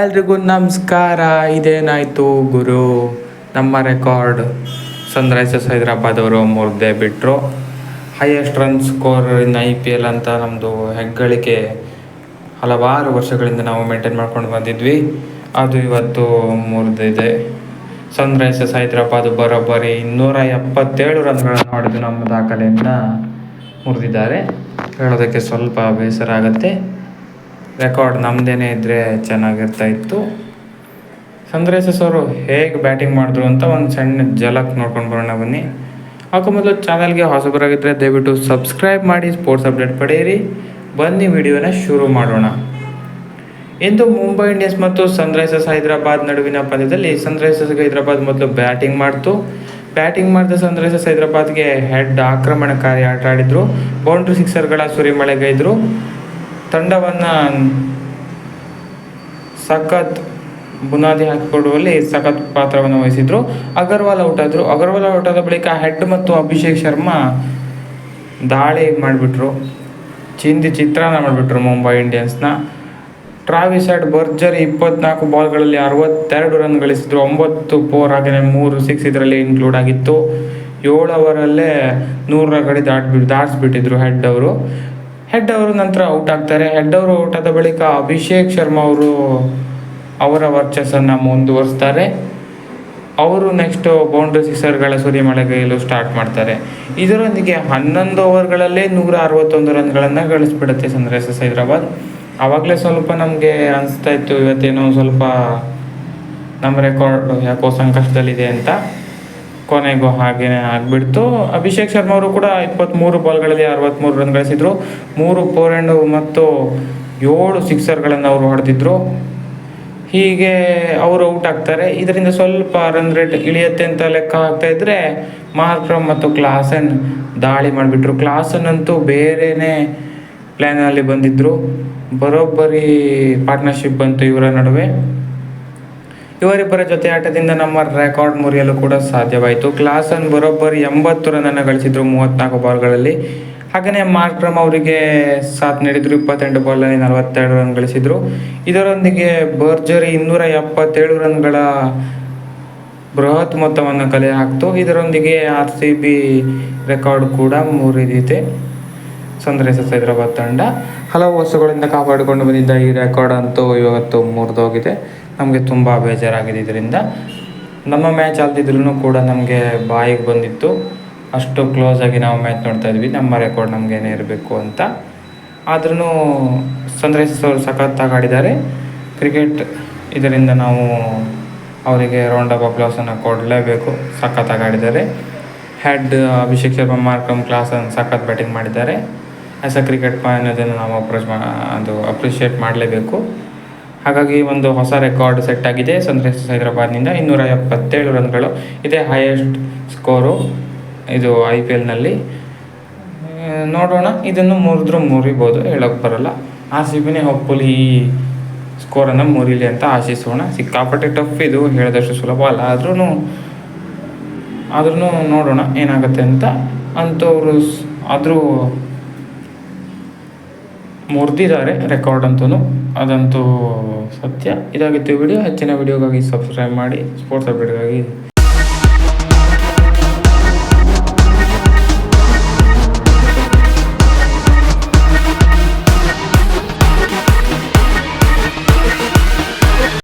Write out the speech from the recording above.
ಎಲ್ರಿಗೂ ನಮಸ್ಕಾರ. ಇದೇನಾಯಿತು ಗುರು? ನಮ್ಮ ರೆಕಾರ್ಡ್ ಸನ್ರೈಸರ್ಸ್ ಹೈದರಾಬಾದ್ ಅವರು ಮುರಿದೇ ಬಿಟ್ಟರು highest run score in I P L ಅಂತ ನಮ್ಮದು ಹೆಗ್ಗಳಿಕೆ. ಹಲವಾರು ವರ್ಷಗಳಿಂದ ನಾವು ಮೇಂಟೈನ್ ಮಾಡ್ಕೊಂಡು ಬಂದಿದ್ವಿ. ಅದು ಇವತ್ತು ಮುರಿದಿದೆ ಸನ್ರೈಸರ್ಸ್ ಹೈದರಾಬಾದ್ ಬರೋಬ್ಬರಿ ಇನ್ನೂರ ಎಪ್ಪತ್ತೇಳು ರನ್ಗಳನ್ನು ಹೊಡೆದು ನಮ್ಮ ದಾಖಲೆಯನ್ನು ಮುರಿದಿದ್ದಾರೆ. ಹೇಳೋದಕ್ಕೆ ಸ್ವಲ್ಪ ಬೇಸರ ಆಗುತ್ತೆ. ರೆಕಾರ್ಡ್ ನಮ್ಮದೇನೇ ಇದ್ದರೆ ಚೆನ್ನಾಗಿರ್ತಾ ಇತ್ತು. ಸನ್ರೈಸರ್ಸ್ ಅವರು ಹೇಗೆ ಬ್ಯಾಟಿಂಗ್ ಮಾಡಿದ್ರು ಅಂತ ಒಂದು ಸಣ್ಣ ಜಲಕ್ ನೋಡ್ಕೊಂಡು ಬರೋಣ ಬನ್ನಿ. ಹಾಕೋ ಮೊದಲು ಚಾನಲ್ಗೆ ಹೊಸಬರಾಗಿದ್ದರೆ ದಯವಿಟ್ಟು ಸಬ್ಸ್ಕ್ರೈಬ್ ಮಾಡಿ, ಸ್ಪೋರ್ಟ್ಸ್ ಅಪ್ಡೇಟ್ ಪಡೆಯಿರಿ. ಬನ್ನಿ ವಿಡಿಯೋನ ಶುರು ಮಾಡೋಣ. ಇಂದು ಮುಂಬೈ ಇಂಡಿಯನ್ಸ್ ಮತ್ತು ಸನ್ರೈಸರ್ಸ್ ಹೈದರಾಬಾದ್ ನಡುವಿನ ಪಂದ್ಯದಲ್ಲಿ ಸನ್ರೈಸರ್ಸ್ ಹೈದರಾಬಾದ್ ಮೊದಲು ಬ್ಯಾಟಿಂಗ್ ಮಾಡ್ತು. ಬ್ಯಾಟಿಂಗ್ ಮಾಡಿದ ಸನ್ರೈಸರ್ಸ್ ಹೈದರಾಬಾದ್ಗೆ ಹೆಡ್ ಆಕ್ರಮಣಕಾರಿ ಆಟ ಆಡಿದರು. ಬೌಂಡ್ರಿ ಸಿಕ್ಸರ್ಗಳ ಸುರಿಮಳೆಗೈದ್ರು. ತಂಡವನ್ನು ಸಖತ್ ಬುನಾದಿ ಹಾಕಿಕೊಡುವಲ್ಲಿ ಸಖತ್ ಪಾತ್ರವನ್ನು ವಹಿಸಿದ್ರು. ಅಗರ್ವಾಲ್ ಔಟ್ ಆದರು. ಅಗರ್ವಾಲ್ ಔಟ್ ಆದ ಬಳಿಕ ಹೆಡ್ ಮತ್ತು ಅಭಿಷೇಕ್ ಶರ್ಮಾ ದಾಳಿ ಮಾಡಿಬಿಟ್ರು. ಚಿಂದಿ ಚಿತ್ರಾನ್ನ ಮಾಡಿಬಿಟ್ರು ಮುಂಬೈ ಇಂಡಿಯನ್ಸ್ನ. ಟ್ರಾವಿಸ್ ಸೈಡ್ ಭರ್ಜರಿ ಇಪ್ಪತ್ನಾಲ್ಕು ಬಾಲ್ಗಳಲ್ಲಿ ಅರವತ್ತೆರಡು ರನ್ ಗಳಿಸಿದ್ರು. ಒಂಬತ್ತು ಫೋರ್ ಹಾಗೆಯೇ ಮೂರು ಸಿಕ್ಸ್ ಇದರಲ್ಲಿ ಇನ್ಕ್ಲೂಡ್ ಆಗಿತ್ತು. ಏಳು ಅವರಲ್ಲೇ ನೂರರ ಗಡಿ ದಾಟ್ಬಿ ದಾಟಿಸ್ಬಿಟ್ಟಿದ್ರು ಹೆಡ್ ಅವರು. ಹೆಡ್ ಅವರು ನಂತರ ಔಟ್ ಆಗ್ತಾರೆ. ಹೆಡ್ ಅವರು ಔಟ್ ಆದ ಬಳಿಕ ಅಭಿಷೇಕ್ ಶರ್ಮಾ ಅವರು ಅವರ ವರ್ಚಸ್ಸನ್ನು ಮುಂದುವರಿಸ್ತಾರೆ. ಅವರು ನೆಕ್ಸ್ಟ್ ಬೌಂಡ್ರಿ ಸಿಕ್ಸರ್ಗಳ ಸುರಿಮಳೆಗೈಯಲು ಸ್ಟಾರ್ಟ್ ಮಾಡ್ತಾರೆ. ಇದರೊಂದಿಗೆ ಹನ್ನೊಂದು ಓವರ್ಗಳಲ್ಲೇ ನೂರ ಅರವತ್ತೊಂದು ರನ್ಗಳನ್ನು ಗಳಿಸ್ಬಿಡುತ್ತೆ ಸನ್ರೈಸರ್ಸ್ ಹೈದರಾಬಾದ್. ಆವಾಗಲೇ ಸ್ವಲ್ಪ ನಮಗೆ ಅನಿಸ್ತಾ ಇತ್ತು ಇವತ್ತೇನೋ ಸ್ವಲ್ಪ ನಮ್ಮ ರೆಕಾರ್ಡ್ ಯಾಕೋ ಸಂಕಷ್ಟದಲ್ಲಿದೆ ಅಂತ. ಕೊನೆಗೂ ಹಾಗೇನೆ ಆಗಿಬಿಡ್ತು. ಅಭಿಷೇಕ್ ಶರ್ಮಾ ಅವರು ಕೂಡ ಇಪ್ಪತ್ತ್ಮೂರು ಬಾಲ್ಗಳಲ್ಲಿ ಅರವತ್ತ್ಮೂರು ರನ್ ಗಳಿಸಿದ್ರು. ಮೂರು ಫೋರ್ ಆ್ಯಂಡ್ ಮತ್ತು ಏಳು ಸಿಕ್ಸರ್ಗಳನ್ನು ಅವರು ಹೊಡೆದಿದ್ರು. ಹೀಗೆ ಅವರು ಔಟ್ ಆಗ್ತಾರೆ. ಇದರಿಂದ ಸ್ವಲ್ಪ ರನ್ ರೇಟ್ ಇಳಿಯುತ್ತೆ ಅಂತ ಲೆಕ್ಕ ಹಾಕ್ತಾ ಇದ್ರೆ ಮಾರ್ಕ್ರಮ್ ಮತ್ತು ಕ್ಲಾಸನ್ ದಾಳಿ ಮಾಡಿಬಿಟ್ರು. ಕ್ಲಾಸನ್ ಅಂತೂ ಪ್ಲಾನ್ ಪ್ಲ್ಯಾನಲ್ಲಿ ಬಂದಿದ್ದರು ಬರೋಬ್ಬರಿ ಪಾರ್ಟ್ನರ್ಶಿಪ್ ಬಂತು ಇವರ ನಡುವೆ. ಇವರಿಬ್ಬರ ಜೊತೆ ಆಟದಿಂದ ನಮ್ಮ ರೆಕಾರ್ಡ್ ಮುರಿಯಲು ಕೂಡ ಸಾಧ್ಯವಾಯಿತು. ಕ್ಲಾಸನ್ ಬರೋಬ್ಬರಿ ಎಂಬತ್ತು ರನ್ನನ್ನು ಗಳಿಸಿದ್ರು ಮೂವತ್ತ್ನಾಲ್ಕು ಬಾಲ್ಗಳಲ್ಲಿ. ಹಾಗೆಯೇ ಮಾರ್ಕ್ರಮ್ ಅವರಿಗೆ ಸಾಥ್ ನೀಡಿದ್ರು, ಇಪ್ಪತ್ತೆಂಟು ಬಾಲಲ್ಲಿ ನಲವತ್ತೆರಡು ರನ್ ಗಳಿಸಿದ್ರು. ಇದರೊಂದಿಗೆ ಭರ್ಜರಿ ಇನ್ನೂರ ಎಪ್ಪತ್ತೇಳು ರನ್ಗಳ ಬೃಹತ್ ಮೊತ್ತವನ್ನು ಕಲೆ ಹಾಕ್ತು. ಇದರೊಂದಿಗೆ ಆರ್ ಸಿ ಬಿ ರೆಕಾರ್ಡ್ ಕೂಡ ಮುರಿದಿದೆ. ಸನ್ರೈಸರ್ಸ್ ಹೈದರಾಬಾದ್ ತಂಡ. ಹಲವು ವರ್ಷಗಳಿಂದ ಕಾಪಾಡಿಕೊಂಡು ಬಂದಿದ್ದ ಈ ರೆಕಾರ್ಡ್ ಅಂತೂ ಇವತ್ತು ಮುರಿದೋಗಿದೆ. ನಮಗೆ ತುಂಬ ಬೇಜಾರಾಗಿದೆ ಇದರಿಂದ. ನಮ್ಮ ಮ್ಯಾಚ್ ಆಲ್ತಿದ್ರು ಕೂಡ ನಮಗೆ ಬಾಯಿಗೆ ಬಂದಿತ್ತು. ಅಷ್ಟು ಕ್ಲೋಸ್ ಆಗಿ ನಾವು ಮ್ಯಾಚ್ ನೋಡ್ತಾ ಇದ್ವಿ. ನಮ್ಮ ರೆಕಾರ್ಡ್ ನಮಗೇನೇ ಇರಬೇಕು ಅಂತ. ಆದ್ರೂ ಸನ್ರೈಸರ್ಸ್ ಅವರು ಸಖತ್ತಾಗಿ ಆಡಿದ್ದಾರೆ. ಕ್ರಿಕೆಟ್ ಇದರಿಂದ ನಾವು ಅವರಿಗೆ ರೌಂಡ್ ಆಫ್ ಅಪ್ಲಾಸನ್ನು ಕೊಡಲೇಬೇಕು. ಸಖತ್ತಾಗಿ ಆಡಿದ್ದಾರೆ. ಹೆಡ್ ಅಭಿಷೇಕ್ ಶರ್ಮಾ, ಮಾರ್ಕಮ್ ಕ್ಲಾಸನ್ನು ಸಖತ್ ಬ್ಯಾಟಿಂಗ್ ಮಾಡಿದ್ದಾರೆ. ಆ್ಯಸ್ ಅ ಕ್ರಿಕೆಟ್ ಅನ್ನೋದನ್ನು ನಾವು ಅಪ್ರೋಚ್ ಮಾ ಅದು ಅಪ್ರಿಷಿಯೇಟ್ ಮಾಡಲೇಬೇಕು. ಹಾಗಾಗಿ ಒಂದು ಹೊಸ ರೆಕಾರ್ಡ್ ಸೆಟ್ ಆಗಿದೆ ಸನ್ರೈಸರ್ಸ್ ಹೈದರಾಬಾದ್ನಿಂದ. ಇನ್ನೂರ ಎಪ್ಪತ್ತೇಳು ರನ್ಗಳು. ಇದೇ ಹೈಯೆಸ್ಟ್ ಸ್ಕೋರು ಇದು ಐ ಪಿ ಎಲ್ನಲ್ಲಿ ನೋಡೋಣ. ಇದನ್ನು ಮುರಿದ್ರು ಮುರಿಬೋದು ಹೇಳೋಕ್ಕೆ ಬರಲ್ಲ. ಆ ಸಿ ಬಿನೇ ಹೋಪ್ಫುಲಿ ಈ ಸ್ಕೋರನ್ನು ಮುರಿಲಿ ಅಂತ ಆಶಿಸೋಣ. ಸಿಕ್ಕಾಪಟ್ಟೆ ಟಫ್ ಇದು, ಹೇಳಿದಷ್ಟು ಸುಲಭ ಅಲ್ಲ. ಆದ್ರೂ ಆದ್ರೂ ನೋಡೋಣ ಏನಾಗುತ್ತೆ ಅಂತ. ಅಂಥವ್ರು ಆದರೂ ಮುರಿದಿದ್ದಾರೆ ರೆಕಾರ್ಡ್ ಅಂತೂ ಅದಂತೂ ಸತ್ಯ. ಇದಾಗಿತ್ತು ವಿಡಿಯೋ ಹೆಚ್ಚಿನ ವಿಡಿಯೋಗಾಗಿ ಸಬ್ಸ್ಕ್ರೈಬ್ ಮಾಡಿ ಸ್ಪೋರ್ಟ್ಸ್ ಅಪ್ಡೇಟ್ಗಾಗಿ